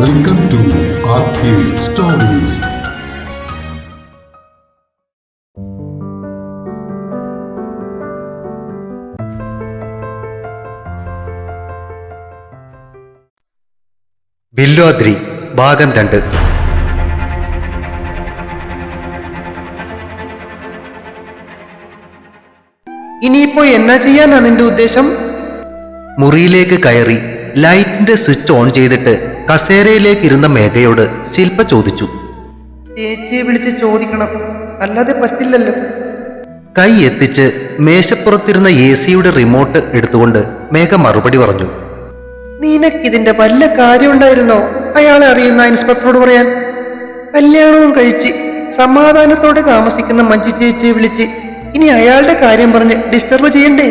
Welcome to stories ബില്ലോദ്രി ഭാഗം രണ്ട്. ഇനിയിപ്പോ എന്നാ ചെയ്യാനാ നിന്റെ ഉദ്ദേശം? മുറിയിലേക്ക് കയറി ലൈറ്റിന്റെ സ്വിച്ച് ഓൺ ചെയ്തിട്ട് കസേരയിലേക്ക് ഇരുന്ന മേഘയോട് ശില്പ ചോദിച്ചു. ചേച്ചിയെ വിളിച്ച് ചോദിക്കണം. അല്ലാതെ പറ്റില്ലല്ലോ. കൈ എത്തിച്ച് മേശപ്പുറത്തിരുന്ന എ സിയുടെ റിമോട്ട് എടുത്തുകൊണ്ട് മേഘ മറുപടി പറഞ്ഞു. നിനക്കിതിന്റെ വല്ല കാര്യമുണ്ടായിരുന്നോ? അയാളെ അറിയുന്ന ഇൻസ്പെക്ടറോട് പറയാൻ. കല്യാണവും കഴിച്ച് സമാധാനത്തോടെ താമസിക്കുന്ന മഞ്ജു ചേച്ചിയെ വിളിച്ച് ഇനി അയാളുടെ കാര്യം പറഞ്ഞ് ഡിസ്റ്റർബ് ചെയ്യണ്ടേ?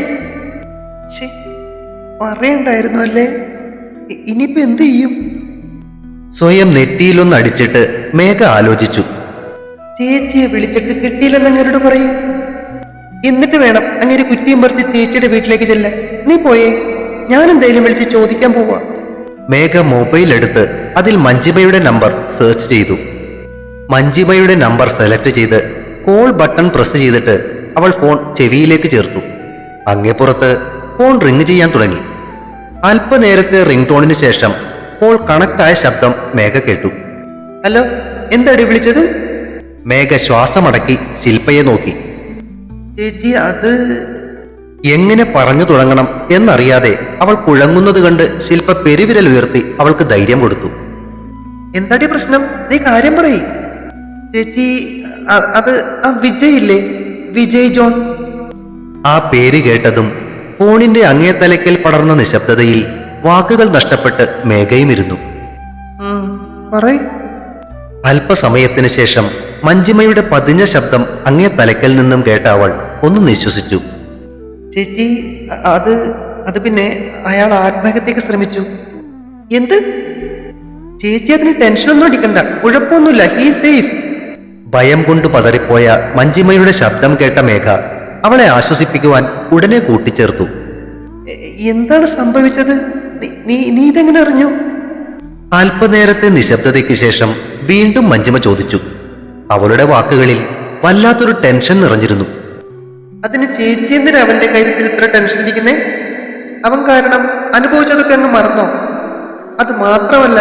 പറയണ്ടായിരുന്നു അല്ലേ? ഇനിയിപ്പോ എന്ത് ചെയ്യും? സ്വയം നെറ്റിയിലൊന്ന് അടിച്ചിട്ട് മേഘ ആലോചിച്ചു. ചേച്ചിയെ വിളിച്ചിട്ട് കിട്ടിയില്ലെന്ന് അങ്ങനോട് പറയും. എന്നിട്ട് വേണം അങ്ങനെ കുറ്റിയും പറിച്ച് ചേച്ചിയുടെ വീട്ടിലേക്ക് ചെല്ലാൻ. നീ പോയേ. ഞാൻ എന്തായാലും വിളിച്ച് ചോദിക്കാൻ പോവാ. മേഘ മൊബൈൽ എടുത്ത് അതിൽ മഞ്ജിമയുടെ നമ്പർ സെർച്ച് ചെയ്തു. മഞ്ജിമയുടെ നമ്പർ സെലക്ട് ചെയ്ത് കോൾ ബട്ടൺ പ്രസ് ചെയ്തിട്ട് അവൾ ഫോൺ ചെവിയിലേക്ക് ചേർത്തു. അങ്ങേപ്പുറത്ത് ഫോൺ റിങ് ചെയ്യാൻ തുടങ്ങി. അല്പനേരത്തെ റിംഗ് ടോണിന് ശേഷം പോൾ കണക്റ്റായ ശബ്ദം മേഘ കേട്ടു. ഹലോ എന്താടി വിളിച്ചത്? മേഘ ശ്വാസമടക്കി ശില്പയെ നോക്കി. ചേച്ചി അത് എങ്ങനെ പറഞ്ഞു തുടങ്ങണം എന്നറിയാതെ അവൾ കുഴങ്ങുന്നത് കണ്ട് ശില്പ പെരുവിരൽ ഉയർത്തി അവൾക്ക് ധൈര്യം കൊടുത്തു. എന്താടി പ്രശ്നം? നീ കാര്യം പറയ്. ചേച്ചി അത് ആ വിജയ് ഇല്ലേ? വിജയ് ജോൺ. ആ പേര് കേട്ടതും ഫോണിന്റെ അങ്ങേത്തലയ്ക്കൽ പടർന്ന നിശബ്ദതയിൽ വാക്കുകൾ നഷ്ടപ്പെട്ട് മേഘയും ഇരുന്നു അല്പസമയത്തിന് ശേഷം മഞ്ജിമയുടെ പതിഞ്ഞ ശബ്ദം അങ്ങേ തലയ്ക്കൽ നിന്നും കേട്ട അവൾ ഒന്ന് നിശ്വസിച്ചു. ചേച്ചി അത് അത് പിന്നെ അയാൾ ആത്മഹത്യക്ക് ശ്രമിച്ചു. എന്ത്? ചേച്ചി അതിന് ടെൻഷനൊന്നും അടിക്കണ്ട. കുഴപ്പമൊന്നുമില്ല. ഹീ സേഫ് ഭയം കൊണ്ട് പതറിപ്പോയ മഞ്ജിമയുടെ ശബ്ദം കേട്ട മേഘ അവളെ ആശ്വസിപ്പിക്കുവാൻ ഉടനെ കൂട്ടിച്ചേർത്തു. എന്താണ് സംഭവിച്ചത്? നീ- നീ നീ ഇതെങ്ങനെ അറിഞ്ഞു? അല്പനേരത്തെ നിശബ്ദതയ്ക്ക് ശേഷം വീണ്ടും മഞ്ജിമ ചോദിച്ചു. അവളുടെ വാക്കുകളിൽ വല്ലാത്തൊരു ടെൻഷൻ നിറഞ്ഞിരുന്നു. അതിന് ചേച്ചി എന്തിനാ അവന്റെ കാര്യത്തിൽ ഇത്ര ടെൻഷൻ ഇരിക്കുന്നേ? അവൻ കാരണം അനുഭവിച്ചതൊക്കെ അങ്ങ് മറന്നോ? അത് മാത്രമല്ല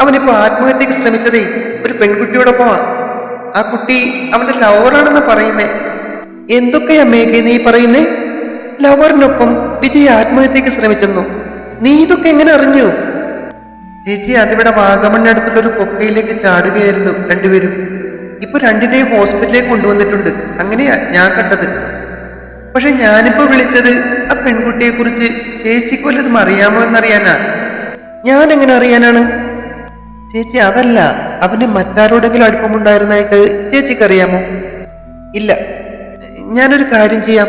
അവനിപ്പോ ആത്മഹത്യക്ക് ശ്രമിച്ചതേ ഒരു പെൺകുട്ടിയോടൊപ്പമാ. ആ കുട്ടി അവന്റെ ലവറാണെന്ന് പറയുന്നേ. എന്തൊക്കെയാ മേഘ നീ പറയുന്നേ? ലവറിനൊപ്പം വിജയ് ആത്മഹത്യക്ക് ശ്രമിച്ചെന്നു. നീ ഇതൊക്കെ എങ്ങനെ അറിഞ്ഞു? ചേച്ചി അതിവിടെ വാഗമണ്ണടുത്തുള്ള ഒരു കൊക്കയിലേക്ക് ചാടുകയായിരുന്നു രണ്ടുപേരും. ഇപ്പൊ രണ്ടിനെയും ഹോസ്പിറ്റലിലേക്ക് കൊണ്ടുവന്നിട്ടുണ്ട്. അങ്ങനെയാ ഞാൻ കണ്ടത്. പക്ഷെ ഞാനിപ്പോ വിളിച്ചത് ആ പെൺകുട്ടിയെ കുറിച്ച് ചേച്ചിക്ക് വല്ലതും അറിയാമോ എന്നറിയാനാ. ഞാൻ എങ്ങനെ അറിയാനാണ്? ചേച്ചി അതല്ല. അവന് മറ്റാരോടെങ്കിലും അടുപ്പമുണ്ടായിരുന്നായിട്ട് ചേച്ചിക്ക് അറിയാമോ ഇല്ല. ഞാനൊരു കാര്യം ചെയ്യാം.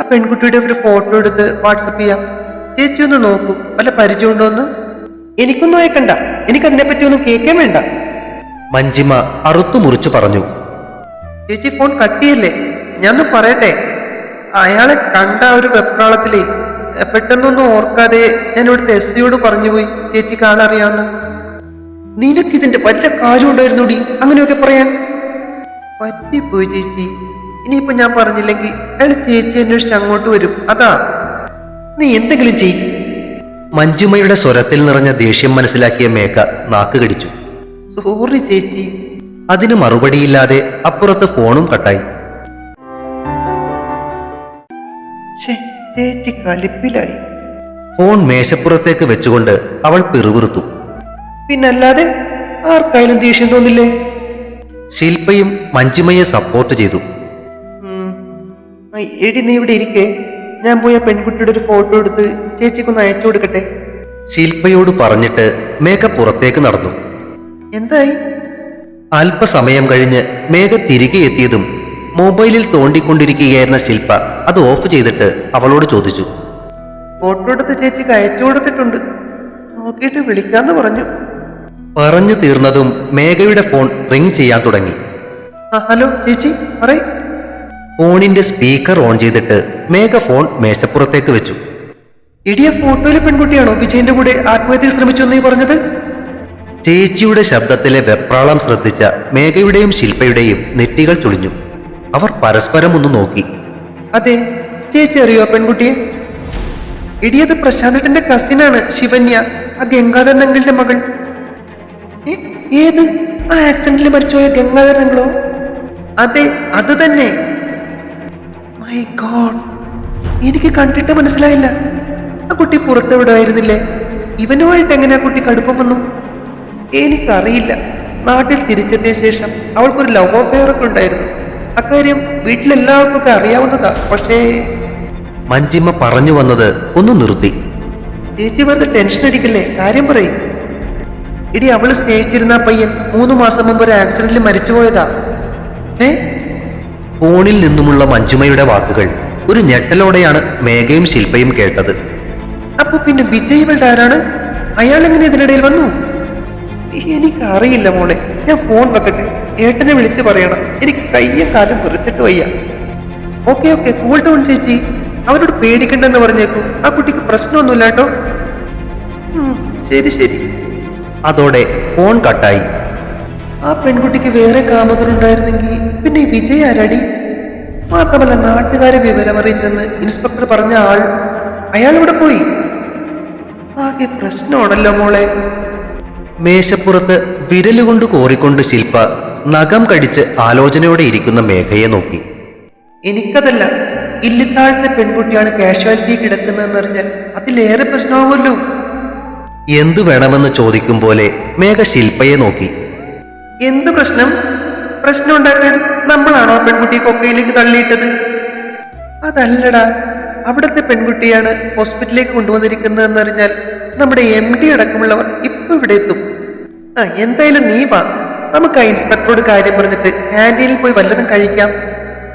ആ പെൺകുട്ടിയുടെ ഒരു ഫോട്ടോ എടുത്ത് വാട്സപ്പ് ചെയ്യാം. ചേച്ചി ഒന്ന് നോക്കൂ. വല്ല പരിചയമുണ്ടോ എന്ന്? എനിക്കൊന്നും അയക്കണ്ട. എനിക്കതിനെപ്പറ്റി ഒന്നും കേൾക്കാൻ വേണ്ട. മഞ്ജിമ അറുത്തു മുറിച്ചു പറഞ്ഞു. ചേച്ചി ഫോൺ കട്ടിയല്ലേ ഞാനൊന്ന് പറയട്ടെ. അയാളെ കണ്ട ഒരു വെപ്രാളത്തിലേ പെട്ടെന്നൊന്നും ഓർക്കാതെ ഞാൻ ഇവിടുത്തെ എസ് സിയോട് പറഞ്ഞുപോയി ചേച്ചി കാണാറിയാന്ന്. നിനക്ക് ഇതിന്റെ വല്ല കാര്യം ഉണ്ടായിരുന്നു അങ്ങനെയൊക്കെ പറയാൻ? പറ്റിപ്പോയി ചേച്ചി. ഇനിയിപ്പോ ഞാൻ പറഞ്ഞില്ലെങ്കിൽ അയാൾ ചേച്ചി അന്വേഷിച്ച് അങ്ങോട്ട് വരും. അതാ. നീ എന്തെങ്കിലും ചെയ്. മഞ്ജുമയുടെ സ്വരത്തിൽ നിറഞ്ഞ ദേഷ്യം മനസ്സിലാക്കിയ മേക്ക നാക്ക് കടിച്ചു. സോറി ചേച്ചി. അതിന് മറുപടിയില്ലാതെ അപ്പുറത്ത് ഫോണും കട്ടായി. ചേച്ചി കലിപ്പിലായി. ഫോൺ മേശപ്പുറത്തേക്ക് വെച്ചുകൊണ്ട് അവൾ പിറുപിറുത്തു. പിന്നല്ലാതെ ആർക്കായാലും ദേഷ്യം തോന്നില്ലേ? ശില്പയും മഞ്ജുമയെ സപ്പോർട്ട് ചെയ്തു. എടി നീ ഇവിടെ ഇരിക്കേ. ഞാൻ പോയി ആ പെൺകുട്ടിയുടെ ഒരു ഫോട്ടോ എടുത്ത് ചേച്ചിക്കൊന്ന് അയച്ചു കൊടുക്കട്ടെ? ശില്പയോട് പറഞ്ഞിട്ട് മേഘ പുറത്തേക്ക് നടന്നു. എന്തായി? അല്പസമയം കഴിഞ്ഞ് മേഘ തിരികെ എത്തിയതും മൊബൈലിൽ തോണ്ടിക്കൊണ്ടിരിക്കുകയായിരുന്ന ശില്പ അത് ഓഫ് ചെയ്തിട്ട് അവളോട് ചോദിച്ചു. ഫോട്ടോ എടുത്ത് ചേച്ചിക്ക് അയച്ചു കൊടുത്തിട്ടുണ്ട്. നോക്കിയിട്ട് വിളിക്കാന്ന് പറഞ്ഞു. പറഞ്ഞു തീർന്നതും മേഘയുടെ ഫോൺ റിംഗ് ചെയ്യാൻ തുടങ്ങി. ഹലോ ചേച്ചി പറയ്. ഫോണിന്റെ സ്പീക്കർ ഓൺ ചെയ്തിട്ട് മേഘ ഫോൺ മേശപ്പുറത്തേക്ക് വെച്ചു. ഇടിയ ഫോട്ടോയിലെ പെൺകുട്ടിയാണോ വിജയന്റെ കൂടെ ആത്മഹത്യക്ക് ശ്രമിച്ചു എന്നീ പറഞ്ഞത്? ചേച്ചിയുടെ ശബ്ദത്തിലെ വെപ്രാളം ശ്രദ്ധിച്ച മേഘയുടെയും ശില്പയുടെയും നെറ്റികൾ ചുളിഞ്ഞു. അവർ പരസ്പരം ഒന്ന് നോക്കി. അതെ ചേച്ചി അറിയോ പെൺകുട്ടിയെ? ഇടിയത് പ്രശാന്തന്റെ കസിനാണ് ശിവന്യ ആ ഗംഗാധരൻ അങ്കിളിന്റെ മകൾ. ഏത്? ആ ആക്സിഡന്റിൽ മരിച്ചുപോയ ഗംഗാധരൻ അതെ അത് തന്നെ. മൈ ഗോഡ് എനിക്ക് കണ്ടിട്ട് മനസ്സിലായില്ല. ആ കുട്ടി പുറത്തെവിടായിരുന്നില്ലേ? ഇവനുമായിട്ട് എങ്ങനെ ആ കുട്ടി കടുപ്പം വന്നു? എനിക്കറിയില്ല. നാട്ടിൽ തിരിച്ചെത്തിയ ശേഷം അവൾക്കൊരു ലവ് അഫെയർ ഒക്കെ ഉണ്ടായിരുന്നു. അക്കാര്യം വീട്ടിലെല്ലാവർക്കും ഒക്കെ അറിയാവുന്നതാ. പക്ഷേ മഞ്ജിമ പറഞ്ഞു വന്നത് ഒന്ന് നിർത്തി. ചേച്ചി വെറുതെ ടെൻഷൻ അടിക്കല്ലേ? കാര്യം പറയും. ഇടി അവൾ സ്നേഹിച്ചിരുന്ന പയ്യൻ മൂന്ന് മാസം മുമ്പ് ഒരു ആക്സിഡന്റിൽ മരിച്ചുപോയതാ. ഏ? ഫോണിൽ നിന്നുമുള്ള മഞ്ജുമയുടെ വാക്കുകൾ ഒരു ഞെട്ടലോടെയാണ് മേഘയും ശില്പയും കേട്ടത്. അപ്പൊ പിന്നെ വിജയ് ആരാണ്? അയാൾ എങ്ങനെ ഇതിനിടയിൽ വന്നു? എനിക്ക് അറിയില്ല മോളെ. ഞാൻ ഫോൺ വെക്കട്ടെ. ഏട്ടനെ വിളിച്ച് പറയണം. എനിക്ക് കയ്യും കാലും കുറിച്ചിട്ട് വയ്യ. Okay okay. കൂൾ ഡൗൺ ചേച്ചി. അവരോട് പേടിക്കണ്ടെന്ന് പറഞ്ഞേക്കൂ. ആ കുട്ടിക്ക് പ്രശ്നമൊന്നുമില്ല കേട്ടോ. ശരി ശരി. അതോടെ ഫോൺ കട്ടായി ആ പെൺകുട്ടിക്ക് വേറെ കാമകരുണ്ടായിരുന്നെങ്കിൽ പിന്നെ വിജയ് ആരാടി? മാത്രമല്ല നാട്ടുകാരെ വിവരം അറിയിച്ചെന്ന് ഇൻസ്പെക്ടർ പറഞ്ഞ ആൾ അയാൾ ഇവിടെ പോയി. ആകെ പ്രശ്നമാണല്ലോ മോളെ. മേശപ്പുറത്ത് വിരലുകൊണ്ട് കോറിക്കൊണ്ട് ശില്പ നഖം കടിച്ച് ആലോചനയോടെ ഇരിക്കുന്ന മേഘയെ നോക്കി. എനിക്കതല്ല ഇല്ലിത്താഴത്തെ പെൺകുട്ടിയാണ് കാഷ്വാലിറ്റി കിടക്കുന്നതെന്നറിഞ്ഞാൽ അതിലേറെ പ്രശ്നമാവുമല്ലോ. എന്തു വേണമെന്ന് ചോദിക്കും പോലെ മേഘ ശില്പയെ നോക്കി. എന്ത് പ്രശ്നം? പ്രശ്നം ഉണ്ടാക്കാൻ നമ്മളാണോ പെൺകുട്ടി കൊക്കയിലേക്ക് തള്ളിയിട്ടത്? അതല്ലടാ അവിടുത്തെ പെൺകുട്ടിയാണ് ഹോസ്പിറ്റലിലേക്ക് കൊണ്ടുവന്നിരിക്കുന്നതെന്ന് അറിഞ്ഞാൽ നമ്മുടെ എം ഡി അടക്കമുള്ളവർ ഇപ്പൊ ഇവിടെ എത്തും. ആ എന്തായാലും നീ വാ. നമുക്ക് ആ ഇൻസ്പെക്ടറോട് കാര്യം പറഞ്ഞിട്ട് ക്യാന്റീനിൽ പോയി വല്ലതും കഴിക്കാം.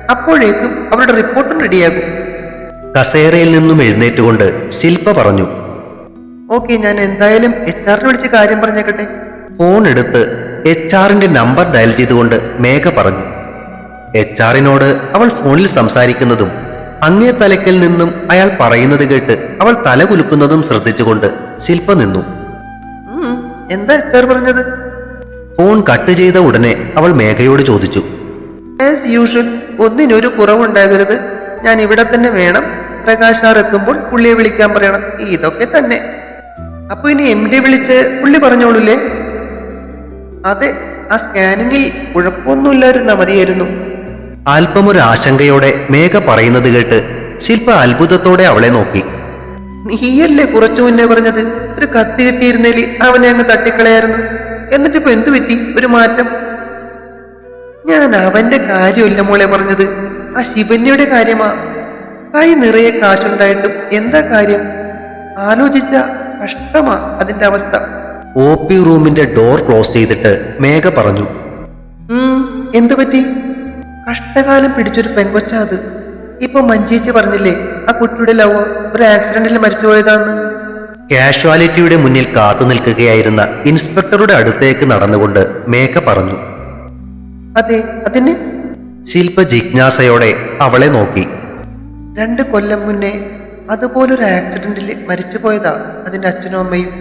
അപ്പോഴേക്കും അവരുടെ റിപ്പോർട്ടും റെഡിയാകും. കസേരയിൽ നിന്നും എഴുന്നേറ്റുകൊണ്ട് ശില്പ പറഞ്ഞു. ഓക്കെ ഞാൻ എന്തായാലും എച്ച് ആറിനെ വിളിച്ച് കാര്യം പറഞ്ഞേക്കട്ടെ. ഫോൺ എടുത്ത് എച്ച് ആറിന്റെ നമ്പർ ഡയൽ ചെയ്തുകൊണ്ട് മേഘ പറഞ്ഞു. എച്ച് ആറിനോട് അവൾ ഫോണിൽ സംസാരിക്കുന്നതും അങ്ങേ തലക്കൽ നിന്നും അയാൾ പറയുന്നത് കേട്ട് അവൾ തല കുലുക്കുന്നതും ശ്രദ്ധിച്ചുകൊണ്ട് ശില്പ നിന്നു. എന്താ എച്ച് ആർ പറഞ്ഞത്? ഫോൺ കട്ട് ചെയ്ത ഉടനെ അവൾ മേഘയോട് ചോദിച്ചു. ആസ് യൂഷ്വൽ ഒന്നിനൊരു കുറവുണ്ടാകരുത്. ഞാൻ ഇവിടെ തന്നെ വേണം. പ്രകാശ് സാർ എത്തുമ്പോൾ പുള്ളിയെ വിളിക്കാൻ പറയണം. ഇതൊക്കെ തന്നെ. അപ്പൊ ഇനി എം ഡി വിളിച്ച് പുള്ളി പറഞ്ഞോളൂല്ലേ അതെ ആ സ്കാനിങ്ങിൽ കുഴപ്പമൊന്നുമില്ലായിരുന്ന മതിയായിരുന്നു. അല്പമൊരു ആശങ്കയോടെ മേഘ പറയുന്നത് കേട്ട് ശില്പ അത്ഭുതത്തോടെ അവളെ നോക്കി. നീയല്ലേ കുറച്ചു മുന്നേ പറഞ്ഞത്? ഒരു കത്തി കിട്ടിയിരുന്നേലി അവനെ അങ്ങ് തട്ടിക്കളയായിരുന്നു. എന്നിട്ടിപ്പോ എന്തു പറ്റി? ഒരു മാറ്റം? ഞാൻ അവന്റെ കാര്യമില്ല മോളെ പറഞ്ഞത്. ആ ശിവന്യയുടെ കാര്യമാ. കൈ നിറയെ കാശുണ്ടായിട്ടും എന്താ കാര്യം? ആലോചിച്ച കഷ്ടമാ അതിന്റെ അവസ്ഥ. ഒ പി റൂമിന്റെ ഡോർ ക്ലോസ് ചെയ്തിട്ട് മേഘ പറഞ്ഞു. എന്തു പറ്റി? കഷ്ടകാലം പിടിച്ചൊരു പെങ്കൊച്ച അത്. ഇപ്പൊ മഞ്ചേച്ചി പറഞ്ഞില്ലേ ആ കുട്ടിയുടെ ലവ് ഒരു ആക്സിഡന്റിൽ മരിച്ചുപോയതാന്ന് കാഷ്വാലിറ്റിയുടെ മുന്നിൽ കാത്തു നിൽക്കുകയായിരുന്ന ഇൻസ്പെക്ടറുടെ അടുത്തേക്ക് നടന്നുകൊണ്ട് മേഘ പറഞ്ഞു. അതെ അതിന്? ശില്പ ജിജ്ഞാസയോടെ അവളെ നോക്കി. രണ്ട് കൊല്ലം മുന്നേ അതുപോലൊരു ആക്സിഡന്റിൽ മരിച്ചുപോയതാ അതിന്റെ അച്ഛനും അമ്മയും.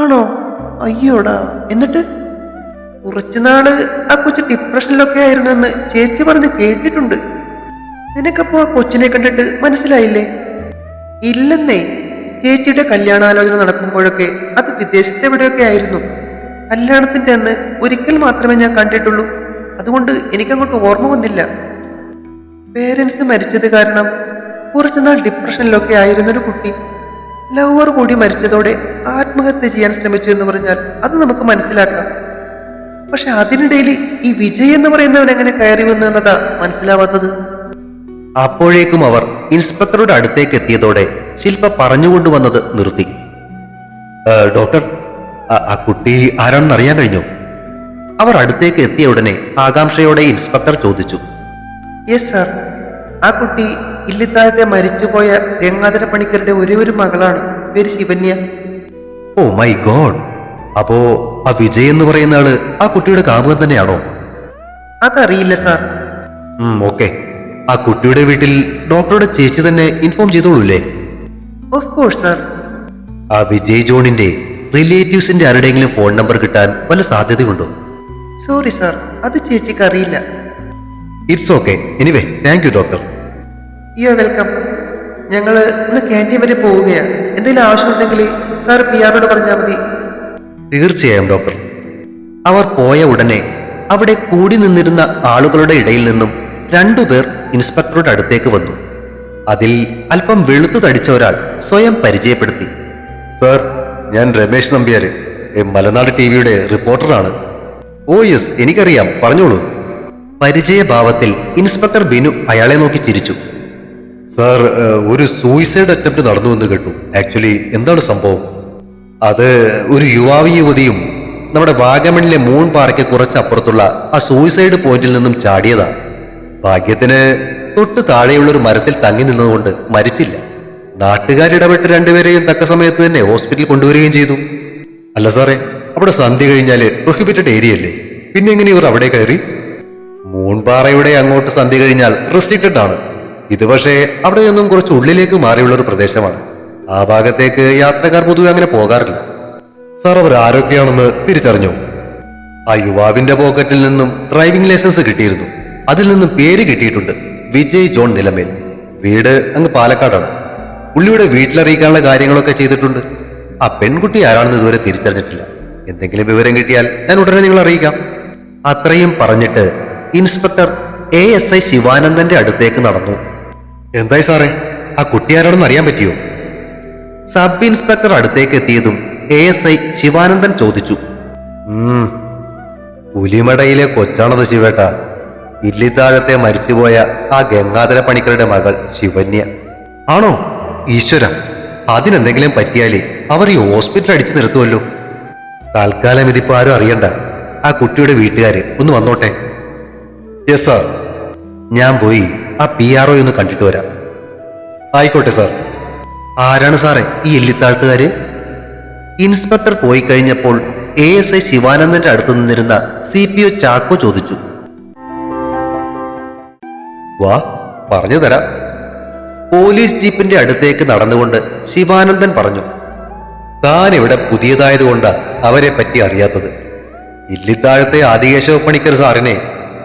ആണോ? അയ്യോടാ എന്നിട്ട്? കുറച്ചുനാൾ ആ കൊച്ചു ഡിപ്രഷനിലൊക്കെ ആയിരുന്നു എന്ന് ചേച്ചി പറഞ്ഞ് കേട്ടിട്ടുണ്ട്. നിനക്കപ്പോ ആ കൊച്ചിനെ കണ്ടിട്ട് മനസ്സിലായില്ലേ? ഇല്ലെന്നേ ചേച്ചിയുടെ കല്യാണാലോചന നടക്കുമ്പോഴൊക്കെ അത് വിദേശത്തെവിടെയൊക്കെ ആയിരുന്നു? കല്യാണത്തിന്റെ അന്ന് ഒരിക്കൽ മാത്രമേ ഞാൻ കണ്ടിട്ടുള്ളൂ. അതുകൊണ്ട് എനിക്കങ്ങോട്ട് ഓർമ്മ വന്നില്ല. പേരൻസ് മരിച്ചത് കാരണം കുറച്ചുനാൾ ഡിപ്രഷനിലൊക്കെ ആയിരുന്നൊരു കുട്ടി. ലവർ കൂടി മരിച്ചതോടെ ആത്മഹത്യ ചെയ്യാൻ ശ്രമിച്ചു എന്ന് പറഞ്ഞാൽ അത് നമുക്ക് മനസ്സിലാക്കാം. പക്ഷെ അതിനിടയിൽ ഈ വിജയ് എന്ന് പറയുന്നവൻ എങ്ങനെ കയറി വന്നു എന്നതാ മനസ്സിലാവാത്തത്? അപ്പോഴേക്കും അവർ ഇൻസ്പെക്ടറുടെ അടുത്തേക്ക് എത്തിയതോടെ ശില്പ പറഞ്ഞുകൊണ്ടുവന്നത് നിർത്തി. ഡോക്ടർ ആ- ആ കുട്ടി ആരാണെന്ന് അറിയാൻ കഴിഞ്ഞു? അവർ അടുത്തേക്ക് എത്തിയ ഉടനെ ആകാംക്ഷയോടെ ഇൻസ്പെക്ടർ ചോദിച്ചു. Yes sir. ആ കുട്ടി ഇല്ലിത്താഴത്തെ മരിച്ചുപോയ ഗംഗാധര പണിക്കരുടെ ഒരേ ഒരു മകളാണ്. പേര് ശിവന്യ. Oh my God. അപ്പോ ആ വിജയ് എന്ന് പറയുന്ന ആൾ ആ കുട്ടിയുടെ കാമുകൻ തന്നെയാണോ? അതറിയില്ല സാർ. ഓക്കെ. ആ കുട്ടിയുടെ വീട്ടിൽ ഡോക്ടറുടെ ചേച്ചി തന്നെ ഇൻഫോം ചെയ്തോളൂല്ലേ? Of course sir. ആ വിജയ് ജോണിന്റെ റിലേറ്റീവ്സിന്റെ ആരുടെയെങ്കിലും ഫോൺ നമ്പർ കിട്ടാൻ വല്ല സാധ്യതയുണ്ടോ? Sorry sir. അത് ചേച്ചിക്ക് അറിയില്ല. It's okay anyway thank you doctor you are welcome ഞങ്ങൾ ഇന്ന് ക്യാന്റീൻ വരെ പോവുകയാണ് എന്തെങ്കിലും ആവശ്യമുണ്ടെങ്കിൽ സാർ പി ആറിനോട് പറഞ്ഞാൽ മതി. തീർച്ചയായും ഡോക്ടർ. അവർ പോയ ഉടനെ അവിടെ കൂടി നിന്നിരുന്ന ആളുകളുടെ ഇടയിൽ നിന്നും രണ്ടുപേർ ഇൻസ്പെക്ടറുടെ അടുത്തേക്ക് വന്നു. അതിൽ അല്പം വെളുത്തു തടിച്ച ഒരാൾ സ്വയം പരിചയപ്പെടുത്തി. സർ ഞാൻ രമേശ് നമ്പ്യാര് മലനാട് ടി വിയുടെ റിപ്പോർട്ടറാണ്. ഓ യെസ് എനിക്കറിയാം. പറഞ്ഞോളൂ. പരിചയഭാവത്തിൽ ഇൻസ്പെക്ടർ ബിനു അയാളെ നോക്കി ചിരിച്ചു. സർ ഒരു സൂയിസൈഡ് അറ്റംപ്റ്റ് നടന്നു എന്ന് കേട്ടു. ആക്ച്വലി എന്താണ് സംഭവം? അത് ഒരു യുവാവ് യുവതിയും നമ്മുടെ വാഗമണിലെ മൂൺ പാറയ്ക്ക് കുറച്ചപ്പുറത്തുള്ള ആ സൂയിസൈഡ് പോയിന്റിൽ നിന്നും ചാടിയതാ. ഭാഗ്യത്തിന് തൊട്ട് താഴെയുള്ള ഒരു മരത്തിൽ തങ്ങി നിന്നതുകൊണ്ട് മരിച്ചില്ല. നാട്ടുകാരിടപെട്ട് രണ്ടുപേരെയും തക്ക സമയത്ത് തന്നെ ഹോസ്പിറ്റലിൽ കൊണ്ടുവരികയും ചെയ്തു. അല്ല സാറേ അവിടെ സന്ധ്യ കഴിഞ്ഞാൽ പ്രൊഹിബിറ്റഡ് ഏരിയ അല്ലേ? പിന്നെ എങ്ങനെ ഇവർ അവിടെ കയറി? മൂൺപാറയുടെ അങ്ങോട്ട് സന്ധ്യ കഴിഞ്ഞാൽ റെസ്ട്രിക്റ്റഡ് ആണ്. ഇത് പക്ഷേ അവിടെ നിന്നും കുറച്ച് ഉള്ളിലേക്ക് മാറിയുള്ള ഒരു പ്രദേശമാണ്. ആ ഭാഗത്തേക്ക് യാത്രക്കാർ പൊതുവെ അങ്ങനെ പോകാറില്ല. സാർ അവർ ആരൊക്കെയാണെന്ന് തിരിച്ചറിഞ്ഞു. ആ യുവാവിന്റെ പോക്കറ്റിൽ നിന്നും ഡ്രൈവിംഗ് ലൈസൻസ് കിട്ടിയിരുന്നു. അതിൽ നിന്നും പേര് കിട്ടിയിട്ടുണ്ട് വിജയ് ജോൺ നിലമേൽ. വീട് അങ്ങ് പാലക്കാടാണ്. പുള്ളിയുടെ വീട്ടിലറിയിക്കാനുള്ള കാര്യങ്ങളൊക്കെ ചെയ്തിട്ടുണ്ട്. ആ പെൺകുട്ടി ആരാണെന്ന് ഇതുവരെ തിരിച്ചറിഞ്ഞിട്ടില്ല. എന്തെങ്കിലും വിവരം കിട്ടിയാൽ ഞാൻ ഉടനെ നിങ്ങൾ അറിയിക്കാം. അത്രയും പറഞ്ഞിട്ട് ഇൻസ്പെക്ടർ എ എസ് ഐ ശിവാനന്ദന്റെ അടുത്തേക്ക് നടന്നു. എന്തായി സാറേ? ആ കുട്ടി ആരാണെന്ന് അറിയാൻ പറ്റിയോ? സബ് ഇൻസ്പെക്ടർ അടുത്തേക്ക് എത്തിയതും എ എസ് ഐ ശിവാനന്ദൻ ചോദിച്ചു. "ഉം, പുലിമടയിലെ കൊച്ചാണത് ശിവേട്ട. ഇല്ലിത്താഴത്തെ മരിച്ചുപോയ ആ ഗംഗാധര പണിക്കരുടെ മകൾ ശിവന്യ. ആണോ? ഈശ്വര. അതിനെന്തെങ്കിലും പറ്റിയാലേ അവർ ഈ ഹോസ്പിറ്റൽ അടിച്ചു നിർത്തുമല്ലോ തൽക്കാലം ഇതിപ്പോ ആരും അറിയണ്ട. ആ കുട്ടിയുടെ വീട്ടുകാര് ഒന്ന് വന്നോട്ടെ. Yes sir. ഞാൻ പോയി ആ പി ആർ ഒന്ന് കണ്ടിട്ട് വരാം. ആയിക്കോട്ടെ സാർ. ആരാണ് സാറേ ഈ എല്ലിത്താഴ്ത്തുകാര്? ഇൻസ്പെക്ടർ പോയി കഴിഞ്ഞപ്പോൾ എ എസ് ഐ ശിവാനന്ദന്റെ അടുത്ത് നിന്നിരുന്ന സി പി ഒ ചാക്കോ ചോദിച്ചു. വാ പറഞ്ഞു തരാം. പോലീസ് ജീപ്പിന്റെ അടുത്തേക്ക് നടന്നുകൊണ്ട് ശിവാനന്ദൻ പറഞ്ഞു താൻ ഇവിടെ പുതിയതായതുകൊണ്ടാ അവരെ പറ്റി അറിയാത്തത്. ഇല്ലിത്താഴത്തെ ആദികേശവ പണിക്കർ സാറിനെ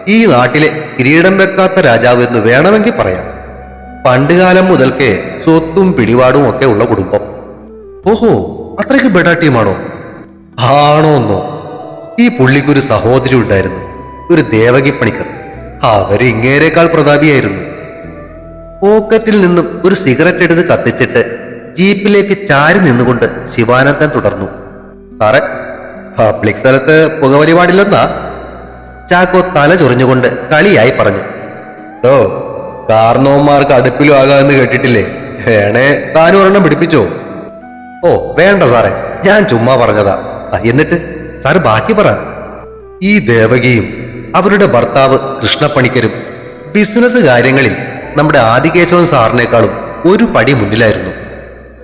ഈ നാട്ടിലെ കിരീടം വെക്കാത്ത രാജാവ് എന്ന് വേണമെങ്കിൽ പറയാം. പണ്ടുകാലം മുതൽക്കേ സ്വത്തും പിടിപാടും ഒക്കെ ഉള്ള കുടുംബം. ഓഹോ അത്രയ്ക്ക് ബെഡാട്ടിയമാണോ ടീമാണോ? ആണോന്നോ. ഈ പുള്ളിക്കൊരു സഹോദരി ഉണ്ടായിരുന്നു ഒരു ദേവകി പണിക്കർ. അവർ ഇങ്ങേരേക്കാൾ പ്രതാപിയായിരുന്നു. പോക്കറ്റിൽ നിന്നും ഒരു സിഗരറ്റ് എടുത്ത് കത്തിച്ചിട്ട് ജീപ്പിലേക്ക് ചാരി നിന്നുകൊണ്ട് ശിവാനന്ദൻ തുടർന്നു. സാറേ പബ്ലിക് സ്ഥലത്ത് പുകവലി പാടില്ലെന്നാ ചാക്കോ തല ചൊറിഞ്ഞുകൊണ്ട് കളിയായി പറഞ്ഞു. ഓ കാർന്നോന്മാർക്ക് അടുപ്പിലും ആകാമെന്ന് കേട്ടിട്ടില്ലേ? വേണേ താനും ഒരെണ്ണം പിടിപ്പിച്ചോ? ഓ വേണ്ട സാറേ ഞാൻ ചുമ്മാ പറഞ്ഞതാ. എന്നിട്ട്? സാറ് ബാക്കി പറ. ഈ ദേവകിയും അവരുടെ ഭർത്താവ് കൃഷ്ണപ്പണിക്കരും ബിസിനസ് കാര്യങ്ങളിൽ നമ്മുടെ ആദികേശവൻ സാറിനേക്കാളും ഒരു പടി മുന്നിലായിരുന്നു.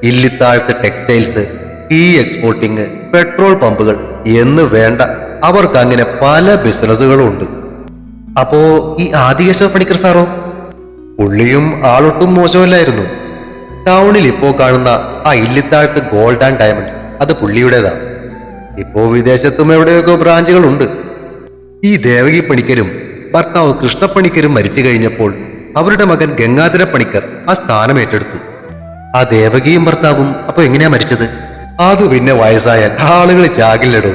ഇല്ലിത്താഴത്ത് ടെക്സ്റ്റൈൽസ് ഈ എക്സ്പോർട്ടിങ് പെട്രോൾ പമ്പുകൾ എന്ന് വേണ്ട അവർക്ക് അങ്ങനെ പല ബിസിനസ്സുകളും ഉണ്ട്. അപ്പോ ഈ ആദികേശവ പണിക്കർ സാറോ? പുള്ളിയും ആളൊട്ടും മോശമല്ലായിരുന്നു. ടൗണിൽ ഇപ്പോ കാണുന്ന ആ ഇല്ലിത്താഴ്ത്ത് ഗോൾഡ് ആൻഡ് ഡയമണ്ട്സ് അത് പുള്ളിയുടേതാ. ഇപ്പോ വിദേശത്തും എവിടെയൊക്കെ ബ്രാഞ്ചുകൾ ഉണ്ട് ഈ ദേവകി പണിക്കരും ഭർത്താവ് കൃഷ്ണപ്പണിക്കരും മരിച്ചു കഴിഞ്ഞപ്പോൾ അവരുടെ മകൻ ഗംഗാധര പണിക്കർ ആ സ്ഥാനം ഏറ്റെടുത്തു. ആ ദേവകിയും ഭർത്താവും അപ്പൊ എങ്ങനെയാ മരിച്ചത്? അത് പിന്നെ വയസ്സായാൽ ആളുകൾ ചാകില്ലടോ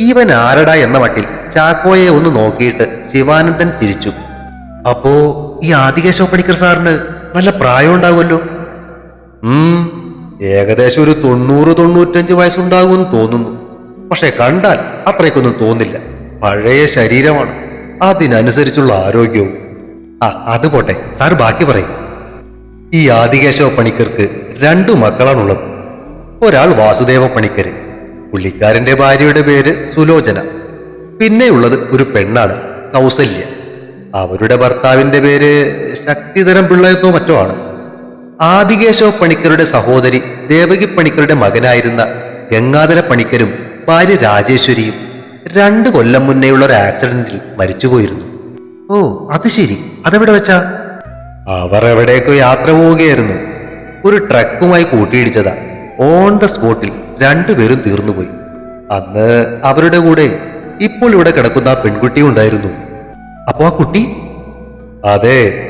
ഇവൻ ആരടാ എന്ന മട്ടിൽ ചാക്കോയെ ഒന്ന് നോക്കിയിട്ട് ശിവാനന്ദൻ ചിരിച്ചു. അപ്പോ ഈ ആദികേശവ പണിക്കർ സാറിന് നല്ല പ്രായം ഉണ്ടാവുമല്ലോ ഏകദേശം ഒരു തൊണ്ണൂറ് തൊണ്ണൂറ്റഞ്ച് വയസ്സുണ്ടാകുമെന്ന് തോന്നുന്നു. പക്ഷെ കണ്ടാൽ അത്രയ്ക്കൊന്നും തോന്നില്ല. പഴയ ശരീരമാണ്. അതിനനുസരിച്ചുള്ള ആരോഗ്യവും. ആ അത് പോട്ടെ. സാർ ബാക്കി പറയും. ഈ ആദികേശവ പണിക്കർക്ക് രണ്ടു മക്കളാണുള്ളത്. ഒരാൾ വാസുദേവ പണിക്കർ പുള്ളിക്കാരന്റെ ഭാര്യയുടെ പേര് സുലോചന. പിന്നെയുള്ളത് ഒരു പെണ്ണാണ് കൗസല്യ. അവരുടെ ഭർത്താവിന്റെ പേര് ശക്തിധരം പിള്ളയെന്നോ മറ്റോ ആണ്. ആദികേശവ പണിക്കരുടെ സഹോദരി ദേവകി പണിക്കരുടെ മകനായിരുന്ന ഗംഗാധര പണിക്കരും ഭാര്യ രാജേശ്വരിയും രണ്ടു കൊല്ലം മുന്നേയുള്ള ഒരു ആക്സിഡന്റിൽ മരിച്ചുപോയിരുന്നു. ഓ അത് ശരി. അതെവിടെ വെച്ചാ? അവർ എവിടേക്കോ യാത്ര പോവുകയായിരുന്നു. ഒരു ട്രക്കുമായി കൂട്ടിയിടിച്ചതാ. ഓൺ ദ സ്പോട്ടിൽ രണ്ടുപേരും തീർന്നുപോയി. അന്ന് അവരുടെ കൂടെ ഇപ്പോൾ ഇവിടെ കിടക്കുന്ന ആ പെൺകുട്ടിയും ഉണ്ടായിരുന്നു. അപ്പോ ആ കുട്ടി? അതെ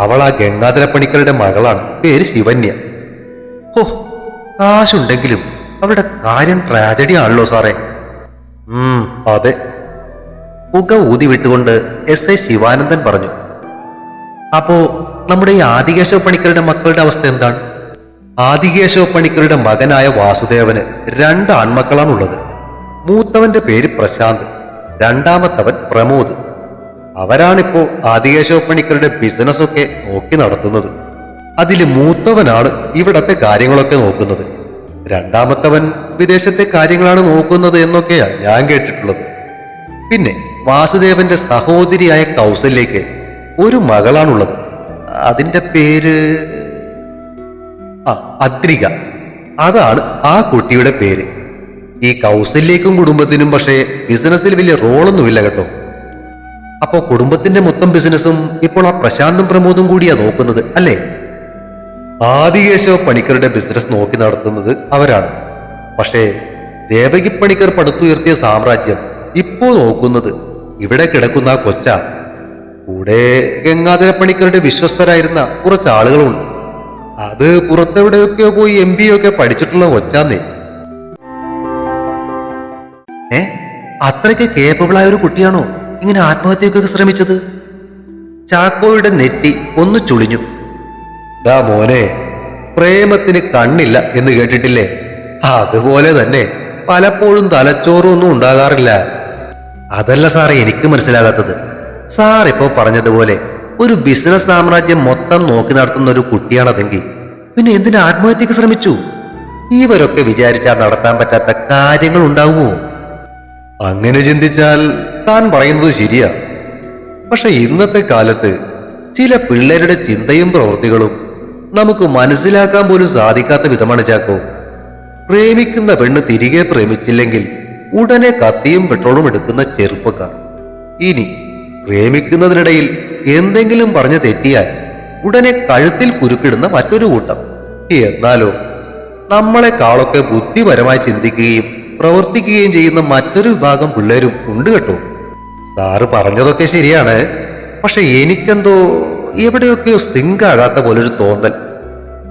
അവൾ ആ ഗംഗാധര പണിക്കരുടെ മകളാണ്. പേര് ശിവന്യ. ഓ കാശുണ്ടെങ്കിലും അവരുടെ കാര്യം ട്രാജഡി ആണല്ലോ സാറേ. ഉം അതെ. പുക ഊതി വിട്ടുകൊണ്ട് എസ് എ ശിവാനന്ദൻ പറഞ്ഞു. അപ്പോ നമ്മുടെ ഈ ആദികേശവ പണിക്കരുടെ മക്കളുടെ അവസ്ഥ എന്താണ്? ആദികേശവ പണിക്കരുടെ മകനായ വാസുദേവന് രണ്ട് ആൺമക്കളാണുള്ളത്. മൂത്തവന്റെ പേര് പ്രശാന്ത് രണ്ടാമത്തവൻ പ്രമോദ്. അവരാണിപ്പോ ആദികേശവ പണിക്കരുടെ ബിസിനസ് ഒക്കെ നോക്കി നടത്തുന്നത്. അതിൽ മൂത്തവനാണ് ഇവിടത്തെ കാര്യങ്ങളൊക്കെ നോക്കുന്നത്. രണ്ടാമത്തവൻ വിദേശത്തെ കാര്യങ്ങളാണ് നോക്കുന്നത് എന്നൊക്കെയാ ഞാൻ കേട്ടിട്ടുള്ളത്. പിന്നെ വാസുദേവന്റെ സഹോദരിയായ കൗസല്യയ്ക്ക് ഒരു മകളാണുള്ളത്. അതിന്റെ പേര് ആ അദ്രിക അതാണ് ആ കുട്ടിയുടെ പേര്. ഈ കൗസല്യക്കും കുടുംബത്തിനും പക്ഷേ ബിസിനസ്സിൽ വലിയ റോളൊന്നുമില്ല കേട്ടോ. അപ്പോ കുടുംബത്തിന്റെ മൊത്തം ബിസിനസ്സും ഇപ്പോൾ ആ പ്രശാന്തും പ്രമോദും കൂടിയാ നോക്കുന്നത് അല്ലേ? ആദികേശവ പണിക്കരുടെ ബിസിനസ് നോക്കി നടത്തുന്നത് അവരാണ്. പക്ഷേ ദേവകി പണിക്കർ പടുത്തുയർത്തിയ സാമ്രാജ്യം ഇപ്പോ നോക്കുന്നത് ഇവിടെ കിടക്കുന്ന ആ കൊച്ച. കൂടെ ഗംഗാധര പണിക്കരുടെ വിശ്വസ്തരായിരുന്ന കുറച്ച് ആളുകളുണ്ട് അത് പുറത്തെവിടെയൊക്കെയോ പോയി എം ഒക്കെ പഠിച്ചിട്ടുള്ള കൊച്ചാന്നേ. ഏ? അത്രയ്ക്ക് കേപ്പബിൾ ആയ ഒരു കുട്ടിയാണോ? ഇങ്ങനെ ആത്മഹത്യക്കൊക്കെ ശ്രമിച്ചത്? ചാക്കോയുടെ നെറ്റി ഒന്ന് ചുളിഞ്ഞു. ഡാ മോനെ പ്രേമത്തിന് കണ്ണില്ല എന്ന് കേട്ടിട്ടില്ലേ? അതുപോലെ തന്നെ പലപ്പോഴും തലച്ചോറൊന്നും ഉണ്ടാകാറില്ല. അതല്ല സാറേ എനിക്ക് മനസ്സിലാകാത്തത്. സാർ ഇപ്പോ പറഞ്ഞതുപോലെ ഒരു ബിസിനസ് സാമ്രാജ്യം മൊത്തം നോക്കി നടത്തുന്ന ഒരു കുട്ടിയാണതെങ്കിൽ പിന്നെ എന്തിനു ആത്മഹത്യക്ക് ശ്രമിച്ചു? ഇവരൊക്കെ വിചാരിച്ചാൽ നടത്താൻ പറ്റാത്ത കാര്യങ്ങൾ ഉണ്ടാവുമോ? അങ്ങനെ ചിന്തിച്ചാൽ താൻ പറയുന്നത് ശരിയാ. പക്ഷെ ഇന്നത്തെ കാലത്ത് ചില പിള്ളേരുടെ ചിന്തയും പ്രവൃത്തികളും നമുക്ക് മനസ്സിലാക്കാൻ പോലും സാധിക്കാത്ത വിധമാണ് ചാക്കോ. പ്രേമിക്കുന്ന പെണ്ണ് തിരികെ പ്രേമിച്ചില്ലെങ്കിൽ ഉടനെ കത്തിയും പെട്രോളും എടുക്കുന്ന ചെറുപ്പക്കാർ. ഇനി പ്രേമിക്കുന്നതിനിടയിൽ എന്തെങ്കിലും പറഞ്ഞു തെറ്റിയാൽ ഉടനെ കഴുത്തിൽ കുരുക്കിടുന്ന മറ്റൊരു കൂട്ടം. എന്നാലോ നമ്മളെക്കാളൊക്കെ ബുദ്ധിപരമായി ചിന്തിക്കുകയും പ്രവർത്തിക്കുകയും ചെയ്യുന്ന മറ്റൊരു വിഭാഗം പിള്ളേരും ഉണ്ട് കേട്ടോ. സാറ് പറഞ്ഞതൊക്കെ ശരിയാണ്. പക്ഷെ എനിക്കെന്തോ എവിടെയൊക്കെയോ സിങ്ക് ആകാത്ത ഒരു തോന്നൽ.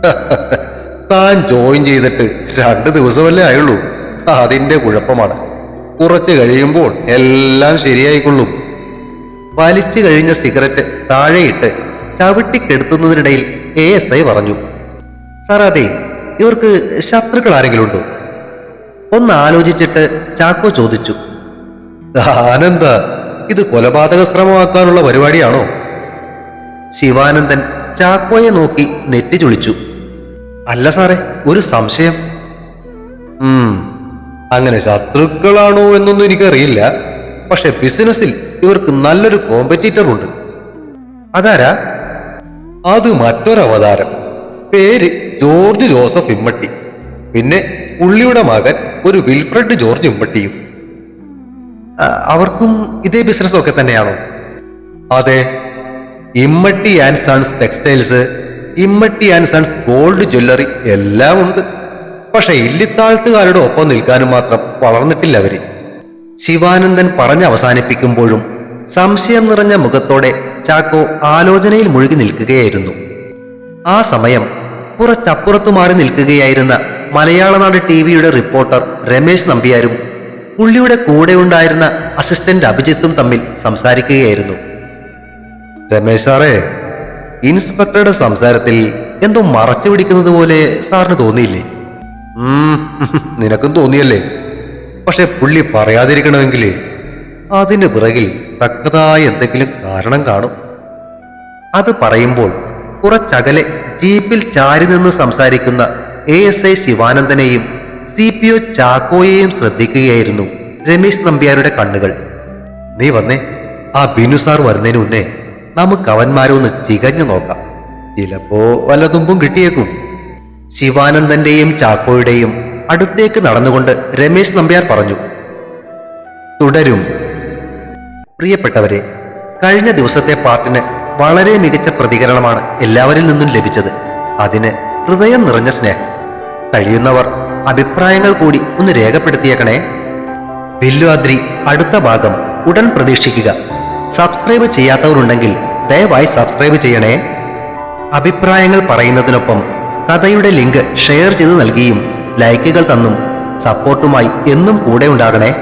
താൻ ജോയിൻ ചെയ്തിട്ട് രണ്ട് ദിവസമല്ലേ ആയുള്ളൂ. അതിന്റെ കുഴപ്പമാണ്. കുറച്ച് കഴിയുമ്പോൾ എല്ലാം ശരിയായിക്കൊള്ളും. വലിച്ചു കഴിഞ്ഞ സിഗരറ്റ് താഴെയിട്ട് ചവിട്ടിക്കെടുത്തുന്നതിനിടയിൽ എ എസ് ഐ പറഞ്ഞു. സാർ അതെ ഇവർക്ക് ശത്രുക്കൾ ആരെങ്കിലും ഉണ്ടോ? ഒന്ന് ആലോചിച്ചിട്ട് ചാക്കോ ചോദിച്ചു. ആനന്ദ ഇത് കൊലപാതക ശ്രമമാക്കാനുള്ള പരിപാടിയാണോ? ശിവാനന്ദൻ ചാക്കോയെ നോക്കി നെറ്റി ചുളിച്ചു. അല്ല സാറേ ഒരു സംശയം. അങ്ങനെ ശത്രുക്കളാണോ എന്നൊന്നും എനിക്കറിയില്ല. പക്ഷെ ബിസിനസ്സിൽ ഇവർക്ക് നല്ലൊരു കോമ്പറ്റീറ്റർ ഉണ്ട്. അതാരാ? അത് മറ്റൊരവതാരം. പേര് ജോർജ് ജോസഫ് ഇമ്മട്ടി പിന്നെ ഉള്ളിയുടെ മകൻ ഒരു വിൽഫ്രഡ് ജോർജ് ഇമ്മട്ടിയും അവർക്കും ഇതേ ബിസിനസ് ഒക്കെ തന്നെയാണോ? അതെ. Immatty and sons textiles Immatty and sons gold jewellery എല്ലാം ഉണ്ട്. പക്ഷെ ഇല്ലിത്താഴ്ത്തുകാരുടെ ഒപ്പം നിൽക്കാനും മാത്രം വളർന്നിട്ടില്ല അവർ. ശിവാനന്ദൻ പറഞ്ഞ് അവസാനിപ്പിക്കുമ്പോഴും സംശയം നിറഞ്ഞ മുഖത്തോടെ ചാക്കോ ആലോചനയിൽ മുഴുകി നിൽക്കുകയായിരുന്നു. ആ സമയം കുറച്ചപ്പുറത്തു മാറി നിൽക്കുകയായിരുന്ന മലയാളനാട് ടി വിയുടെ റിപ്പോർട്ടർ രമേശ് നമ്പ്യാരും പുള്ളിയുടെ കൂടെ ഉണ്ടായിരുന്ന അസിസ്റ്റന്റ് അഭിജിത്തും തമ്മിൽ സംസാരിക്കുകയായിരുന്നു. രമേശ് സാറേ ഇൻസ്പെക്ടറുടെ സംസാരത്തിൽ എന്തോ മറച്ചു പിടിക്കുന്നത് പോലെ സാറിന് തോന്നിയില്ലേ? നിനക്കും തോന്നിയല്ലേ? പക്ഷെ പുള്ളി പറയാതിരിക്കണമെങ്കിൽ അതിന് പിറകിൽ തക്കതായ എന്തെങ്കിലും കാരണം കാണും. അത് പറയുമ്പോൾ കുറച്ചകലെ ജീപ്പിൽ ചാരി നിന്ന് സംസാരിക്കുന്ന എ എസ് ഐ ശിവാനന്ദനെയും സി പി ഒ ചാക്കോയെയും ശ്രദ്ധിക്കുകയായിരുന്നു രമേശ് നമ്പ്യാരുടെ കണ്ണുകൾ. നീ വന്നേ ആ ബിനു സാർ വരുന്നതിന് മുന്നേ നമുക്ക് അവന്മാരെ ഒന്ന് ചികഞ്ഞു നോക്കാം. ചിലപ്പോ വല്ല തുമ്പും കിട്ടിയേക്കും. ശിവാനന്ദന്റെയും ചാക്കോയുടെയും അടുത്തേക്ക് നടന്നുകൊണ്ട് രമേശ് നമ്പ്യാർ പറഞ്ഞു തുടരും. പ്രിയപ്പെട്ടവരെ കഴിഞ്ഞ ദിവസത്തെ പാട്ടിന് വളരെ മികച്ച പ്രതികരണമാണ് എല്ലാവരിൽ നിന്നും ലഭിച്ചത്. അതിന് ഹൃദയം നിറഞ്ഞ സ്നേഹം. കഴിയുന്നവർ അഭിപ്രായങ്ങൾ കൂടി ഒന്ന് രേഖപ്പെടുത്തിയേക്കണേ. വില്ലുവാദ്രി അടുത്ത ഭാഗം ഉടൻ പ്രതീക്ഷിക്കുക. സബ്സ്ക്രൈബ് ചെയ്യാത്തവരുണ്ടെങ്കിൽ ദയവായി സബ്സ്ക്രൈബ് ചെയ്യണേ. അഭിപ്രായങ്ങൾ പറയുന്നതിനൊപ്പം കഥയുടെ ലിങ്ക് ഷെയർ ചെയ്ത് നൽകിയും ലൈക്കുകൾ തന്നും സപ്പോർട്ടുമായി എന്നും കൂടെ ഉണ്ടാകണേ.